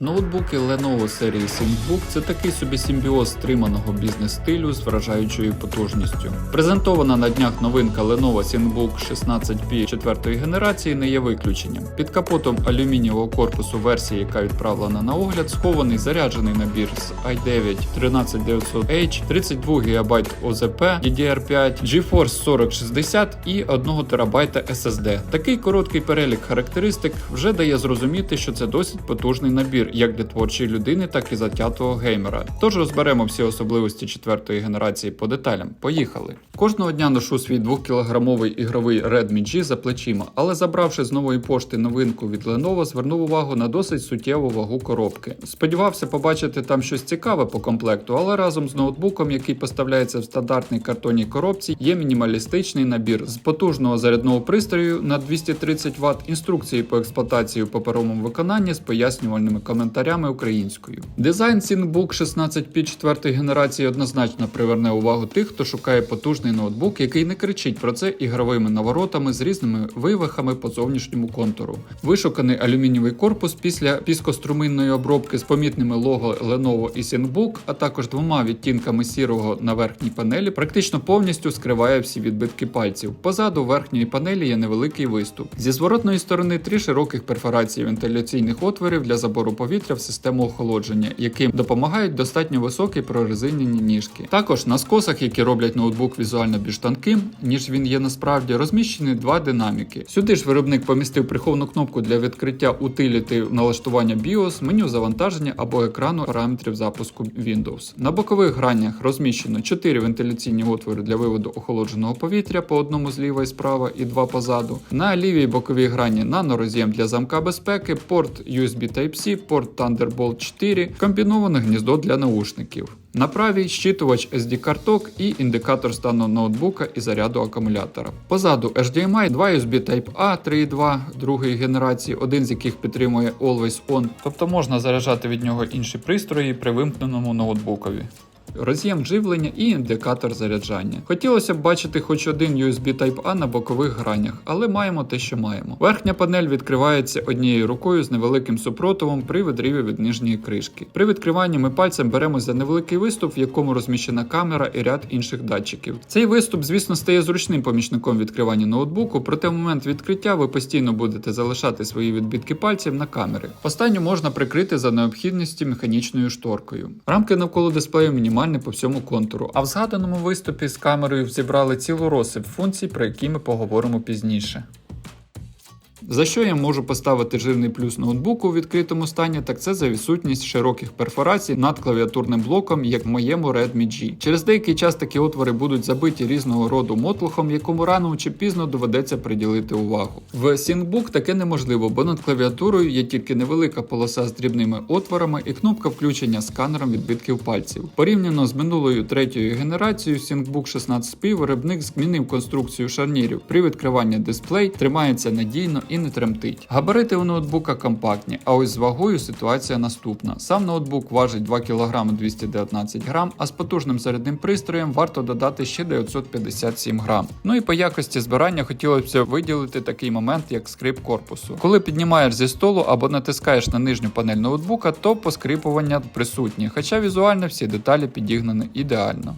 Ноутбуки Lenovo серії ThinkBook – це такий собі симбіоз стриманого бізнес-стилю з вражаючою потужністю. Презентована на днях новинка Lenovo ThinkBook 16P 4 генерації не є виключенням. Під капотом алюмінієвого корпусу версії, яка відправлена на огляд, схований заряджений набір з i9 13900H, 32 ГБ ОЗП, DDR5, GeForce 4060 і 1 ТБ SSD. Такий короткий перелік характеристик вже дає зрозуміти, що це досить потужний набір як для творчої людини, так і затятого геймера. Тож розберемо всі особливості четвертої генерації по деталям. Поїхали. Кожного дня ношу свій 2-кілограмовий ігровий Redmi G за плечима, але забравши з нової пошти новинку від Lenovo, звернув увагу на досить суттєву вагу коробки. Сподівався побачити там щось цікаве по комплекту, але разом з ноутбуком, який поставляється в стандартній картонній коробці, є мінімалістичний набір з потужного зарядного пристрою на 230 Вт, інструкції по експлуатації у паперовому виконанні з пояснювальними коментарями українською. Дизайн ThinkBook 16P 4 генерації однозначно приверне увагу тих, хто шукає потужний ноутбук, який не кричить про це ігровими наворотами з різними вивихами по зовнішньому контуру. Вишуканий алюмінієвий корпус після піскоструминної обробки з помітними лого Lenovo і ThinkBook, а також двома відтінками сірого на верхній панелі, практично повністю скриває всі відбитки пальців. Позаду верхньої панелі є невеликий виступ. Зі зворотної сторони три широких перфорації вентиляційних отворів для забору повітря в систему охолодження, яким допомагають достатньо високі прорезинені ніжки. Також на скосах, які роблять ноутбук візуально більш тонким, ніж він є насправді, розміщені два динаміки. Сюди ж виробник помістив приховану кнопку для відкриття утиліти налаштування BIOS, меню завантаження або екрану параметрів запуску Windows. На бокових гранях розміщено 4 вентиляційні отвори для виводу охолодженого повітря по одному зліва і справа і два позаду. На лівій боковій грані нанороз'єм для замка безпеки, порт USB Type-C, порт Thunderbolt 4, комбіноване гніздо для наушників. На правій щитувач SD-карток і індикатор стану ноутбука і заряду акумулятора. Позаду HDMI, 2 USB Type-A 3.2 другої генерації, один з яких підтримує Always On, тобто можна заряджати від нього інші пристрої при вимкненому ноутбукові. Роз'єм живлення і індикатор заряджання. Хотілося б бачити хоч один USB Type-A на бокових гранях, але маємо те, що маємо. Верхня панель відкривається однією рукою з невеликим супротивом при відриві від нижньої кришки. При відкриванні ми пальцем беремо за невеликий виступ, в якому розміщена камера і ряд інших датчиків. Цей виступ, звісно, стає зручним помічником відкривання ноутбуку, проте в момент відкриття ви постійно будете залишати свої відбитки пальців на камери. Останню можна прикрити за необхідності механічною шторкою. Рамки навколо дисплею мінімальні по всьому контуру. А в згаданому виступі з камерою зібрали цілу розсип функцій, про які ми поговоримо пізніше. За що я можу поставити жирний плюс ноутбуку у відкритому стані, так це за відсутність широких перфорацій над клавіатурним блоком, як в моєму Redmi G. Через деякий час такі отвори будуть забиті різного роду мотлухом, якому рано чи пізно доведеться приділити увагу. В ThinkBook таке неможливо, бо над клавіатурою є тільки невелика полоса з дрібними отворами і кнопка включення сканером відбитків пальців. Порівняно з минулою третьою генерацією ThinkBook 16P виробник змінив конструкцію шарнірів. При відкриванні дисплей тримається надійно і не тремтить. Габарити у ноутбука компактні, а ось з вагою ситуація наступна. Сам ноутбук важить 2 кг 219 г, а з потужним зарядним пристроєм варто додати ще 957 г. Ну і по якості збирання хотілося б виділити такий момент, як скрип корпусу. Коли піднімаєш зі столу або натискаєш на нижню панель ноутбука, то поскрипування присутні, хоча візуально всі деталі підігнані ідеально.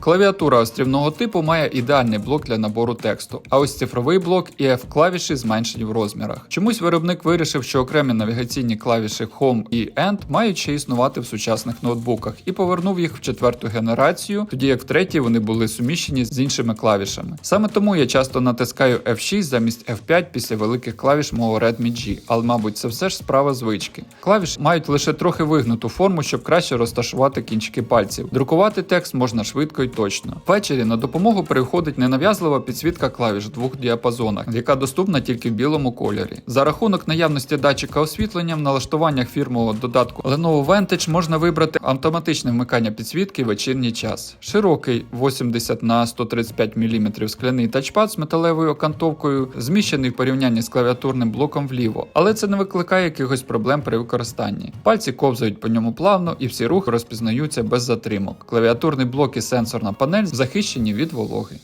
Клавіатура острівного типу має ідеальний блок для набору тексту, а ось цифровий блок і F-клавіші зменшені в розмірах. Чомусь виробник вирішив, що окремі навігаційні клавіші Home і End мають ще існувати в сучасних ноутбуках і повернув їх в четверту генерацію, тоді як в третій вони були суміщені з іншими клавішами. Саме тому я часто натискаю F6 замість F5 після великих клавіш мого Redmi G, але мабуть це все ж справа звички. Клавіші мають лише трохи вигнуту форму, щоб краще розташувати кінчики пальців. Друкувати текст можна швидко й точно. Ввечері на допомогу приходить ненав'язлива підсвітка клавіш в двох діапазонах, яка доступна тільки в білому кольорі. За рахунок наявності датчика освітлення в налаштуваннях фірмового додатку Lenovo Vantage можна вибрати автоматичне вмикання підсвітки в вечірній час. Широкий 80 на 135 мм скляний тачпад з металевою окантовкою зміщений в порівнянні з клавіатурним блоком вліво, але це не викликає якихось проблем при використанні. Пальці ковзають по ньому плавно і всі рухи розпізнаються без затримок. Клавіатурний блок і сенсорна панель захищені від вологи.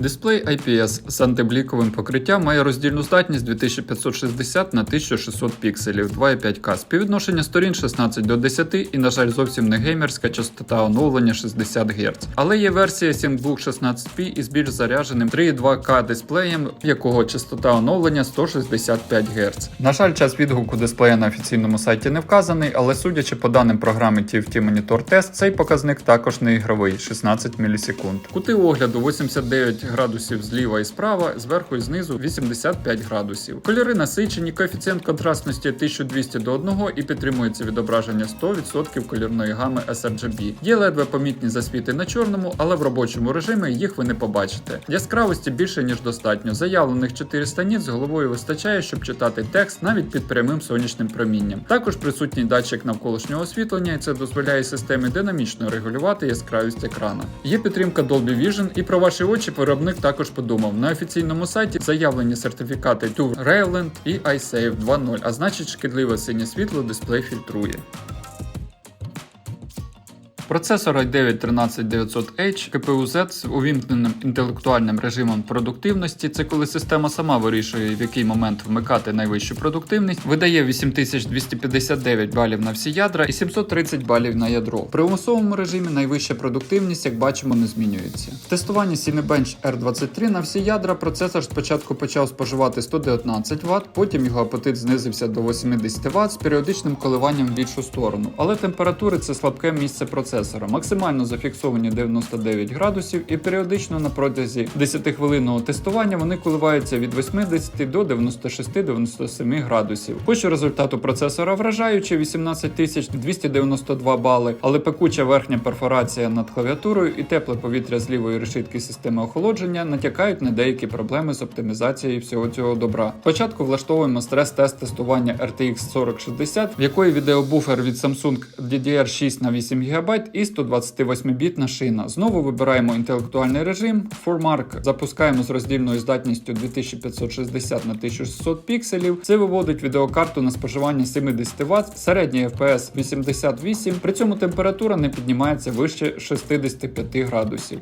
Дисплей IPS з антибліковим покриттям має роздільну здатність 2560 на 1600 пікселів 2,5К. Співвідношення сторін 16 до 10 і, на жаль, зовсім не геймерська частота оновлення 60 Гц. Але є версія ThinkBook 16P із більш зарядженим 3,2К дисплеєм, якого частота оновлення 165 Гц. На жаль, час відгуку дисплея на офіційному сайті не вказаний, але судячи по даним програми TFT Monitor Test, цей показник також не ігровий 16 мілісекунд. Кути огляду 89 градусів зліва і справа, зверху і знизу 85 градусів. Кольори насичені, коефіцієнт контрастності 1200 до 1 і підтримується відображення 100% кольорної гами sRGB. Є ледве помітні засвіти на чорному, але в робочому режимі їх ви не побачите. Яскравості більше ніж достатньо. Заявлених 400 ніт з головою вистачає, щоб читати текст навіть під прямим сонячним промінням. Також присутній датчик навколишнього освітлення, і це дозволяє системі динамічно регулювати яскравість екрана. Є підтримка Dolby Vision, і про ваші очі виробник також подумав. На офіційному сайті заявлені сертифікати TUV Rayland і iSafe 2.0, а значить шкідливе синє світло дисплей фільтрує. Процесор i9 13900H КПУ-Z з увімкненим інтелектуальним режимом продуктивності. Це коли система сама вирішує, в який момент вмикати найвищу продуктивність, видає 8259 балів на всі ядра і 730 балів на ядро. В примусовому режимі найвища продуктивність, як бачимо, не змінюється. В тестуванні Cinebench R23 на всі ядра процесор спочатку почав споживати 119 Вт, потім його апетит знизився до 80 Вт з періодичним коливанням в більшу сторону. Але температури це слабке місце процесора. Максимально зафіксовані 99 градусів, і періодично на протязі 10-хвилинного тестування вони коливаються від 80 до 96-97 градусів. Хоч результат у процесора вражаючий 18292 бали, але пекуча верхня перфорація над клавіатурою і тепле повітря з лівої решітки системи охолодження натякають на деякі проблеми з оптимізацією всього цього добра. Спочатку влаштовуємо стрес-тест тестування RTX 4060, в якої відеобуфер від Samsung DDR6 на 8 ГБ і 128-бітна шина. Знову вибираємо інтелектуальний режим. ForMark запускаємо з роздільною здатністю 2560 на 1600 пікселів. Це виводить відеокарту на споживання 70 Вт, середній FPS 88, при цьому температура не піднімається вище 65 градусів.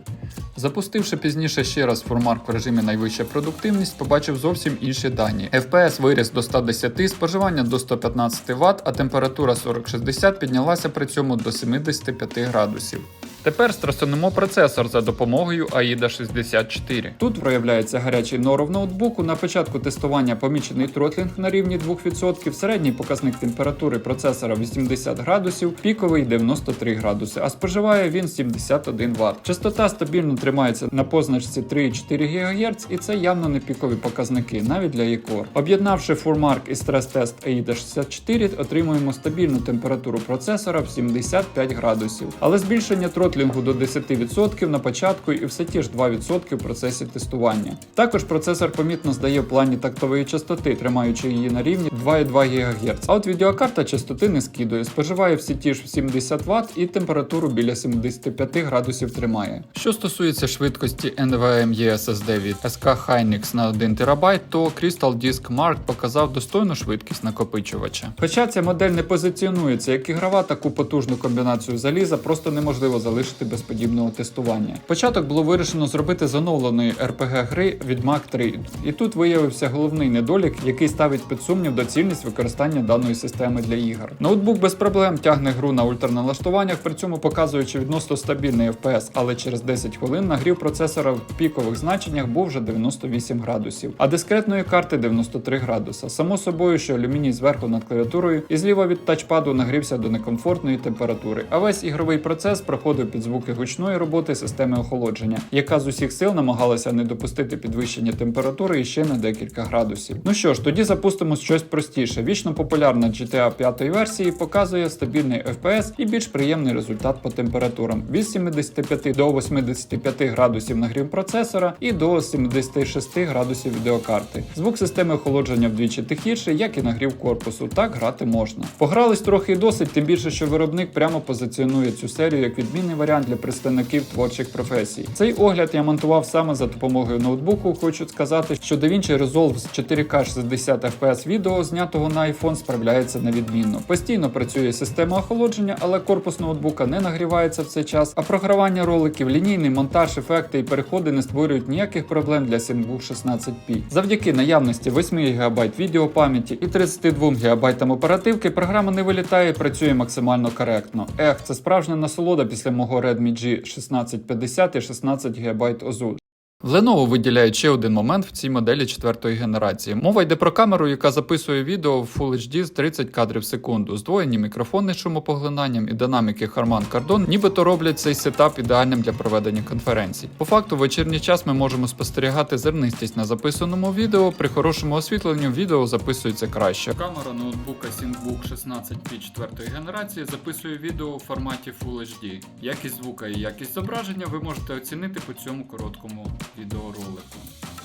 Запустивши пізніше ще раз ForMark в режимі найвища продуктивність, побачив зовсім інші дані. FPS виріс до 110, споживання до 115 Вт, а температура 4060 піднялася при цьому до 75 градусів. Тепер стресонемо процесор за допомогою AIDA 64. Тут проявляється гарячий норов ноутбуку. На початку тестування помічений тротлінг на рівні 2%, середній показник температури процесора 80 градусів, піковий 93 градуси, а споживає він 71 Вт. Частота стабільно тримається на позначці 3,4 ГГц, і це явно не пікові показники, навіть для eCore. Об'єднавши ForMark і стрес-тест AIDA 64, отримуємо стабільну температуру процесора в 75 градусів, але збільшення тротлінгу до 10% на початку і все ті ж 2% в процесі тестування. Також процесор помітно здає в плані тактової частоти, тримаючи її на рівні 2,2 ГГц. А от відеокарта частоти не скидує, споживає всі ті ж 70 Вт і температуру біля 75 градусів тримає. Що стосується швидкості NVMe SSD від SK Hynix на 1 ТБ, то Crystal Disk Mark показав достойну швидкість накопичувача. Хоча ця модель не позиціонується як ігрова, таку потужну комбінацію заліза просто неможливо залишити без подібного тестування. Початок було вирішено зробити з оновленої RPG гри від Mac 3, і тут виявився головний недолік, який ставить під сумнів доцільність використання даної системи для ігор. Ноутбук без проблем тягне гру на ультраналаштуваннях, при цьому показуючи відносно стабільний FPS, але через 10 хвилин нагрів процесора в пікових значеннях був вже 98 градусів, а дискретної карти 93 градуса. Само собою, що алюміній зверху над клавіатурою і зліва від тачпаду нагрівся до некомфортної температури. А весь ігровий процес проходив під звуки гучної роботи системи охолодження, яка з усіх сил намагалася не допустити підвищення температури і ще на декілька градусів. Ну що ж, тоді запустимо щось простіше. Вічно популярна GTA 5 версії показує стабільний FPS і більш приємний результат по температурам від 75 до 85 градусів нагрів процесора і до 76 градусів відеокарти. Звук системи охолодження вдвічі тихіший, як і нагрів корпусу. Так грати можна. Погрались трохи і досить, тим більше, що виробник прямо позиціонує цю серію як відмінний варіант для представників творчих професій. Цей огляд я монтував саме за допомогою ноутбуку. Хочу сказати, що DaVinci Resolve з 4К 60 FPS відео, знятого на iPhone, справляється на відмінно. Постійно працює система охолодження, але корпус ноутбука не нагрівається в цей час. А програвання роликів, лінійний монтаж, ефекти і переходи не створюють ніяких проблем для Synbook 16P. Завдяки наявності 8 ГБ відеопам'яті і 32 ГБ оперативки програма не вилітає і працює максимально коректно. Ех, це справжня насолода після мого Redmi G 1650 і 16 ГБ ОЗУ. Lenovo виділяє ще один момент в цій моделі четвертої генерації. Мова йде про камеру, яка записує відео в Full HD з 30 кадрів в секунду. Здвоєні мікрофони шумопоглинанням і динаміки Harman Kardon нібито роблять цей сетап ідеальним для проведення конференцій. По факту, в вечірній час ми можемо спостерігати зернистість на записаному відео. При хорошому освітленні відео записується краще. Камера ноутбука ThinkBook 16P четвертої генерації записує відео у форматі Full HD. Якість звука і якість зображення ви можете оцінити по цьому короткому відеоролику.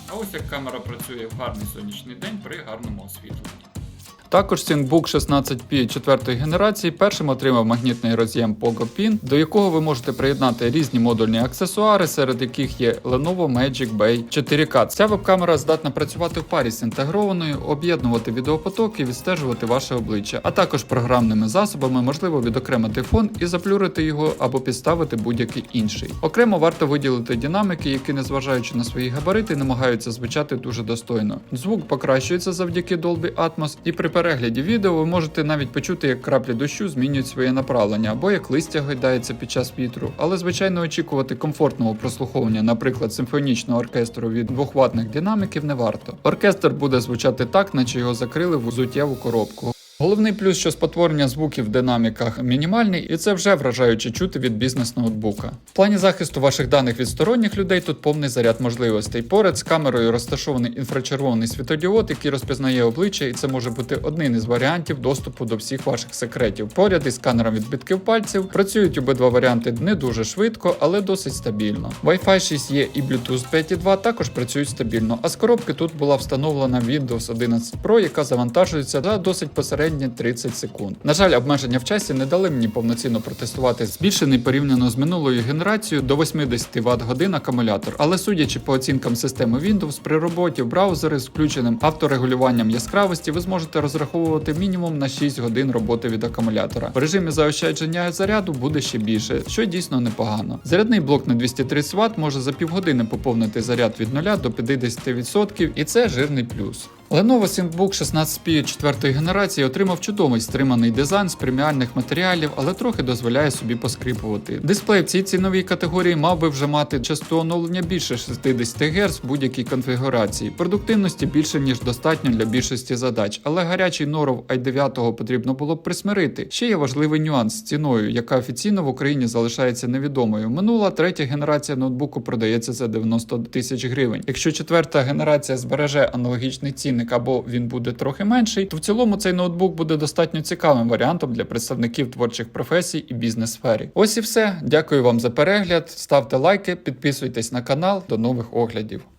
А ось як камера працює в гарний сонячний день при гарному освітленні. Також ThinkBook 16P четвертої генерації першим отримав магнітний роз'єм Pogo Pin, до якого ви можете приєднати різні модульні аксесуари, серед яких є Lenovo Magic Bay 4K. Ця веб-камера здатна працювати в парі з інтегрованою, об'єднувати відеопотоки, відстежувати ваше обличчя, а також програмними засобами можливо відокремити фон і заплюрити його або підставити будь-який інший. Окремо варто виділити динамики, які, незважаючи на свої габарити, намагаються звучати дуже достойно. Звук покращується завдяки Dolby Atmos, і при перегляді відео ви можете навіть почути, як краплі дощу змінюють своє направлення, або як листя гойдається під час вітру. Але звичайно очікувати комфортного прослуховування, наприклад, симфонічного оркестру від двохватних динаміків не варто. Оркестр буде звучати так, наче його закрили в взуттєву коробку. Головний плюс, що спотворення звуків в динаміках мінімальний, і це вже вражаюче чути від бізнес-ноутбука. В плані захисту ваших даних від сторонніх людей тут повний заряд можливостей. Поряд з камерою розташований інфрачервоний світодіод, який розпізнає обличчя, і це може бути один із варіантів доступу до всіх ваших секретів. Поряд із сканером відбитків пальців працюють обидва варіанти не дуже швидко, але досить стабільно. Wi-Fi 6 є і Bluetooth 5.2 також працюють стабільно. А з коробки тут була встановлена Windows 11 Pro, яка завантажується за досить посередні 30 секунд. На жаль, обмеження в часі не дали мені повноцінно протестувати збільшений порівняно з минулою генерацією до 80 Вт годин акумулятор. Але судячи по оцінкам системи Windows, при роботі в браузери з включеним авторегулюванням яскравості, ви зможете розраховувати мінімум на 6 годин роботи від акумулятора. В режимі заощадження заряду буде ще більше, що дійсно непогано. Зарядний блок на 230 Вт може за півгодини поповнити заряд від 0 до 50%, і це жирний плюс. Lenovo ThinkBook 16P 4 генерації отримав чудовий стриманий дизайн з преміальних матеріалів, але трохи дозволяє собі поскрипувати. Дисплей в цій ціновій категорії мав би вже мати частоту оновлення більше 60 Гц в будь-якій конфігурації. Продуктивності більше ніж достатньо для більшості задач, але гарячий норов i9 потрібно було б присмирити. Ще є важливий нюанс з ціною, яка офіційно в Україні залишається невідомою. Минула третя генерація ноутбуку продається за 90 тисяч гривень. Якщо четверта генерація збереже аналогічний цінник або він буде трохи менший, то в цілому цей ноутбук буде достатньо цікавим варіантом для представників творчих професій і бізнес-сфері. Ось і все. Дякую вам за перегляд. Ставте лайки, підписуйтесь на канал. До нових оглядів.